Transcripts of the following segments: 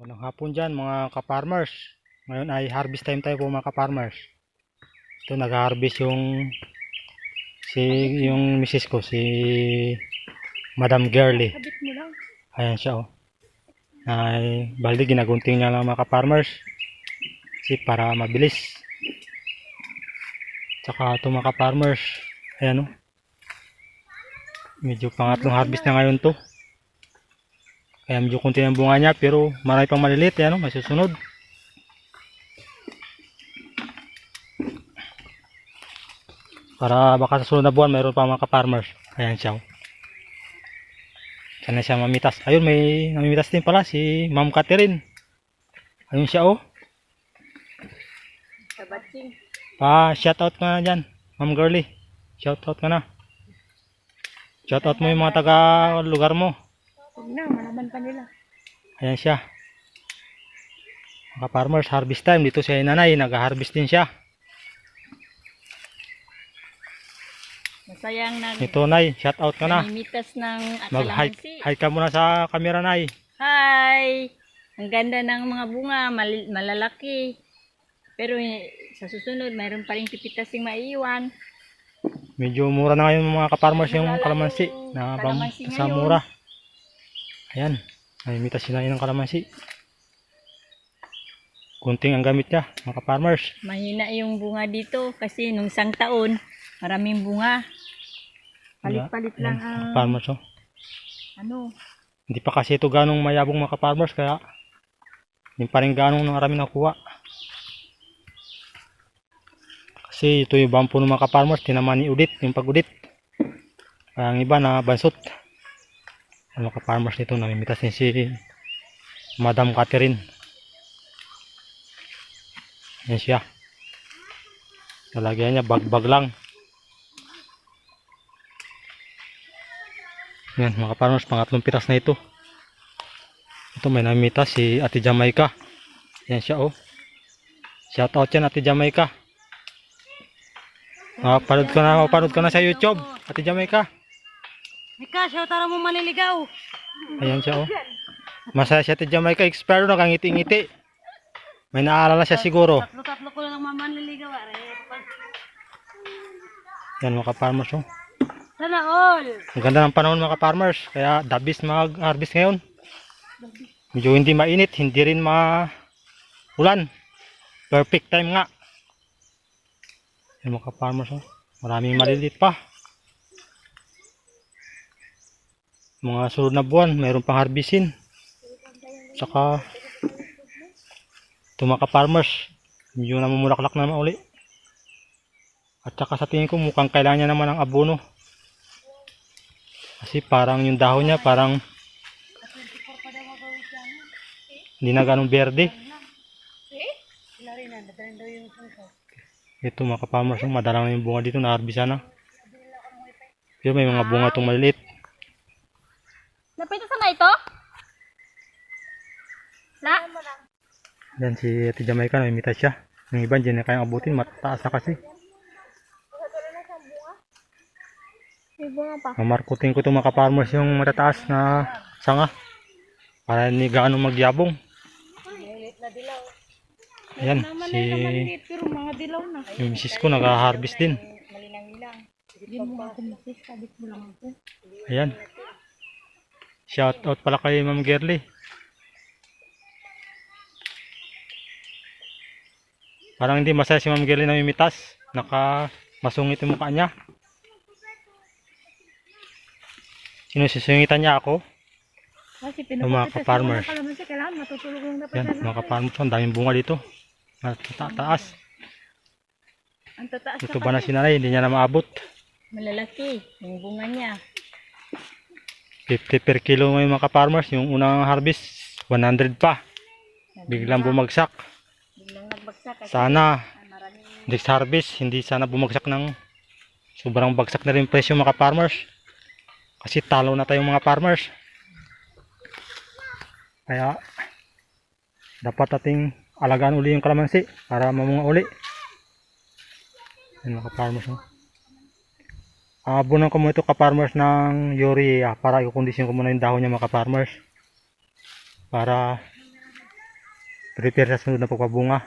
Walang hapon dyan mga ka-farmers. Ngayon ay harvest time tayo po mga ka-farmers. Ito nag-harvest yung si yung misis ko si Madam Girly. Ayan siya oh. Ay balde ginagunting niya lang mga ka-farmers. Kasi para mabilis. Tsaka ito mga ka-farmers. Ayan oh. Medyo pangatlong harvest na ngayon to. Kaya medyo kunti ang bunga niya pero marami pang maliliit. Ayan oh, may susunod. Para baka sa sunod na buwan mayroon pa mga ka-farmers. Ayan siya oh. Sana siya mamitas. Ayun, may namimitas din pala si Ma'am Catherine. Ayun siya oh. Sa batching. Pa, shout out ka na dyan. Ma'am Girly. Shout out ka na. Shout out mo yung mga taga lugar mo. Huwag na, malaman pa nila. Ayan siya. Mga farmers, harvest time. Dito si nanay, nag-harvest din siya. Masayang nag Ito nay, shout out ka na. namimitas ng Mag-hi hi ka muna sa camera nay. Hi! Ang ganda ng mga bunga, mal- malalaki. Pero eh, sa susunod, mayroon pa rin pipitasing maiiwan. Medyo mura na ngayon mga ka-farmers yung kalamansi. yung Na pam- kalamansi sa mura. Ayan. Namimitas sila ng kalamansi. Kunting ang gamit niya, mga ka-farmers. Mahina yung bunga dito kasi nung isang taon, maraming bunga. Palit-palit lang ang farmers oh. ano. Hindi pa kasi ito ganong mayabong mga farmers kaya hindi pa rin ganong marami nakuha. Kasi ito yung ibang puno mga farmers tinaman ni udit, yung pag-udit. Kaya ang iba na bansot. Mga farmers nito namimitas din si Madam Catherine. Yan siya. Lalagyan niya bag-bag lang. Yan mga farmers, pangatlong pitas na ito. Ito may namita si Ate Jamaica. Yan siya oh. Shout out yan Ate Jamaica. Ah, panood ko na, panood ko na sa YouTube. Ate Jamaica. Mika, siya tara mo maliligaw. Ayan siya oh. Masaya si Ate Jamaica, expert na kang ngiti-ngiti. May naalala siya siguro. Tatlo-tatlo ko lang mamanliligaw. Are. Yan mga farmers oh. Sana all. Ang ganda ng panahon mga farmers. Kaya dabis mag-harvest ngayon. Medyo hindi mainit, hindi rin ma ulan. Perfect time nga. Yan mga farmers oh. Maraming maliliit pa. Mga sunod na buwan, mayroon pang harvestin. Saka mga farmers, medyo namumulaklak na naman uli. At saka sa tingin ko mukhang kailangan niya naman ng abono. Kasi parang yung dahon niya parang hindi na ganong berde. Ito mga kapamers, madalang na yung bunga dito, naarbisa na. Pero may mga bunga itong maliliit. Napita na ito? La? Yan si Ate Jamaica, namimita siya. Yung iba, hindi na kayang abutin, mataas na kasi. May bunga pa. Mamarkutin ko itong mga farmers yung matataas na sanga. Para hindi gaano magyabong. Ayan, si yung misis ko nag-harvest din. Malinang-ilang. Shout out pala kay Ma'am Gerly. Parang hindi masaya si Ma'am Gerly na mimitas. Naka masungit yung mukha niya. Sinususungitan niya ako. Kasi Yung mga dapat Yan, mga ka-farmers. Ang daming bunga dito. Matataas. Ang tataas Ito ba na si nanay? Hindi niya na maabot. Malalaki, yung bunga niya. 50 per kilo ngayon mga ka-farmers. Yung unang harvest, 100 pa. Biglang bumagsak. Biglang nagbagsak kasi Sana maraming next harvest hindi sana bumagsak ng sobrang bagsak na rin presyo mga farmers kasi talo na tayong mga farmers kaya dapat ating alagaan uli yung kalamansi para mamunga uli yun mga farmers oh. Abunan ko muna ito ka farmers ng urea para i-condition ko muna yung dahon niya mga farmers para prepare sa sunod na pagpabunga.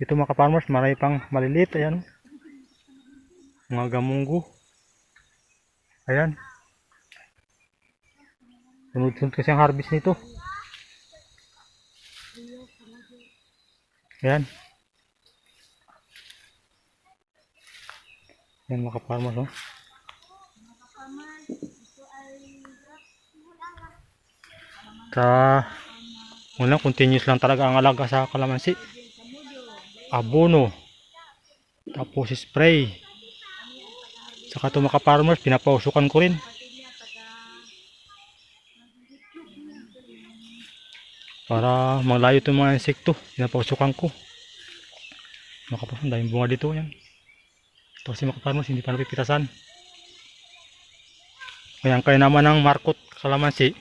Ito mga ka-farmers, marami pang maliliit. Ayan. Mga gamunggo. Ayan. Sunod-sunod kasi ang harvest nito. Ayan. Ayan mga ka-farmers. Oh. Sa Una, continuous lang talaga ang alaga sa kalamansi. Abono. Tapos spray. Saka ito mga farmers, pinapausukan ko rin. Para malayo itong mga insekto, pinapausukan ko. Mga kapatid, ang bunga dito yan. Ito kasi mga farmers, hindi pa napipitasan. Kaya kaya naman ng markot kalamansi,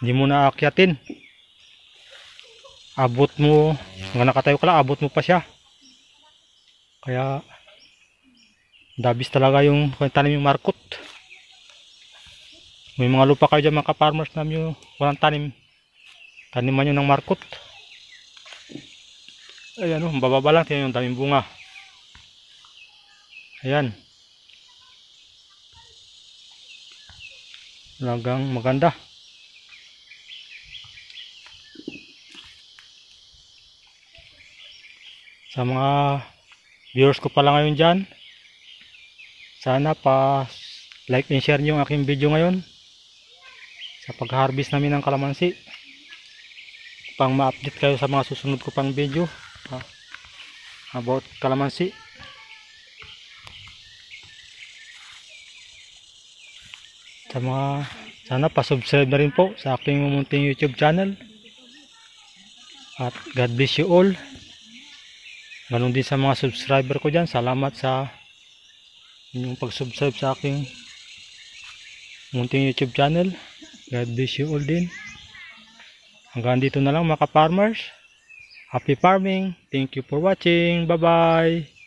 hindi mo na abot mo hanggang nakatayo ka lang abot mo pa siya. Kaya dabis talaga yung tanim yung markot may mga lupa kayo dyan mga farmers na yung walang tanim. Taniman nyo ng markot ayan o bababa lang tingnan yung daming bunga ayan. Talagang maganda. Sa mga viewers ko pala ngayon dyan sana pa like and share nyo yung aking video ngayon sa pag harvest namin ng kalamansi. Pang ma-update kayo sa mga susunod ko pang video ha, about kalamansi sa mga sana pa-subscribe na rin po sa aking munting youtube channel at God bless you all Ganon din sa mga subscriber ko dyan. Salamat sa inyong pag-subscribe sa aking munting YouTube channel. God bless you all din. Hanggang dito na lang mga farmers Happy farming. Thank you for watching. Bye-bye.